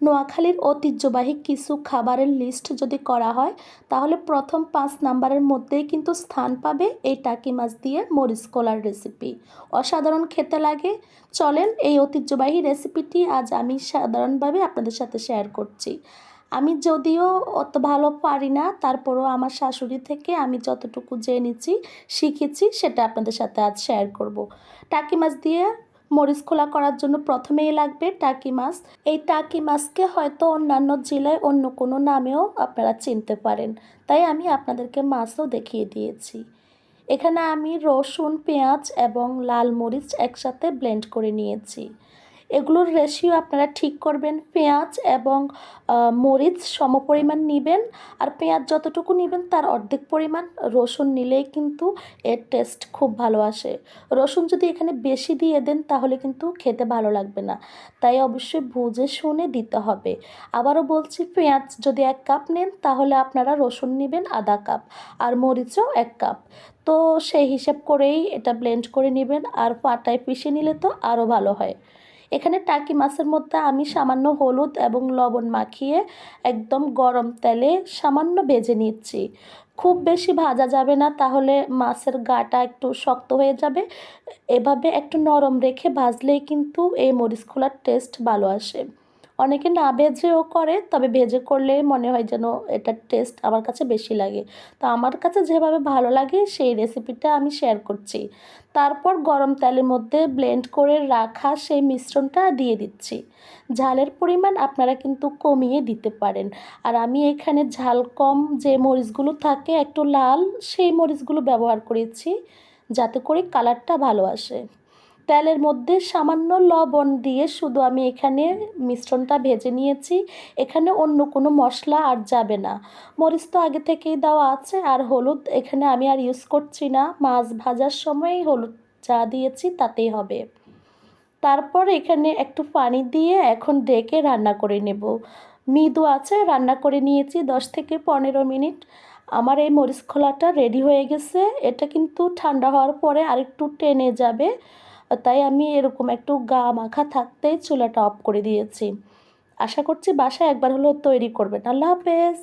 নোয়াখালীর ঐতিহ্যবাহী কিছু খাবারের লিস্ট যদি করা হয়, তাহলে প্রথম পাঁচ নাম্বারের মধ্যেই কিন্তু স্থান পাবে এই টাকি মাছ দিয়ে মরিচ কলার রেসিপি অসাধারণ খেতে লাগে। চলেন এই ঐতিহ্যবাহী রেসিপিটি আজ আমি সাধারণভাবে আপনাদের সাথে শেয়ার করছি। আমি যদিও অত ভালো পারি না, তারপরও আমার শাশুড়ি থেকে আমি যতটুকু জেনেছি, শিখেছি, সেটা আপনাদের সাথে আজ শেয়ার করব। টাকি মাছ দিয়ে মরিচ খোলা করার জন্য প্রথমেই লাগবে টাকি মাছ। এই টাকি মাছকে হয়তো অন্যান্য জেলায় অন্য কোনো নামেও আপনারা চিনতে পারেন। তাই আমি আপনাদেরকে মাছও দেখিয়ে দিয়েছি। এখানে আমি রসুন, পেঁয়াজ এবং লাল মরিচ একসাথে ব্লেন্ড করে নিয়েছি। এগুলোর রেশিও আপনারা ঠিক করবেন। পেঁয়াজ এবং মরিচ সমপরিমাণ নেবেন। আর পেঁয়াজ যতটুকু নেবেন তার অর্ধেক পরিমাণ রসুন নিলেই কিন্তু এর টেস্ট খুব ভালো আসে। রসুন যদি এখানে বেশি দিয়ে দেন তাহলে কিন্তু খেতে ভালো লাগবে না। তাই অবশ্যই বুঝে শুনে দিতে হবে। আবারও বলছি, পেঁয়াজ যদি এক কাপ নেন তাহলে আপনারা রসুন নেবেন আধা কাপ আর মরিচও এক কাপ তো সেই হিসাব করেই এটা ব্লেন্ড করে নেবেন। আর পাটায় পিষে নিলে তো আরও ভালো হয়। এখানে টাকি মাছের মধ্যে আমি সামান্য হলুদ এবং লবণ মাখিয়ে একদম গরম তেলে সামান্য ভেজে নিচ্ছি। খুব বেশি ভাজা যাবে না, তাহলে মাছের গাটা একটু শক্ত হয়ে যাবে। এভাবে একটু নরম রেখে ভাজলেই কিন্তু এই মরিচ খোলার টেস্ট ভালো আসে। অনেকে না ভেজেও করে, তবে ভেজে করলে মনে হয় যেন এটার টেস্ট আমার কাছে বেশি লাগে। তো আমার কাছে যেভাবে ভালো লাগে সেই রেসিপিটা আমি শেয়ার করছি। তারপর গরম তেলের মধ্যে ব্লেন্ড করে রাখা সেই মিশ্রণটা দিয়ে দিচ্ছি। ঝালের পরিমাণ আপনারা কিন্তু কমিয়ে দিতে পারেন। আর আমি এখানে ঝাল কম যে মরিচগুলো থাকে, একটু লাল সেই মরিচগুলো ব্যবহার করেছি, যাতে করে কালারটা ভালো আসে। তেলের মধ্যে সামান্য লবণ দিয়ে শুধু আমি এখানে মিশ্রণটা ভেজে নিয়েছি। এখানে অন্য কোনো মশলা আর যাবে না। মরিচ তো আগে থেকেই দেওয়া আছে আর হলুদ এখানে আমি আর ইউজ করছি না। মাছ ভাজার সময় হলুদ যা দিয়েছি তাতেই হবে। তারপর এখানে একটু পানি দিয়ে এখন ডেকে রান্না করে নেব। মৃদু আছে, রান্না করে নিয়েছি দশ থেকে পনেরো মিনিট। আমার এই মরিচ খোলাটা রেডি হয়ে গেছে। এটা কিন্তু ঠান্ডা হওয়ার পরে আরেকটু টেনে যাবে। তাই আমি এরকম একটু গা মাখা থাকতেই চুলাটা অফ করে দিয়েছি। আশা করছি বাসায় একবার হলেও তৈরি করবেন। আল্লাহ হাফেজ!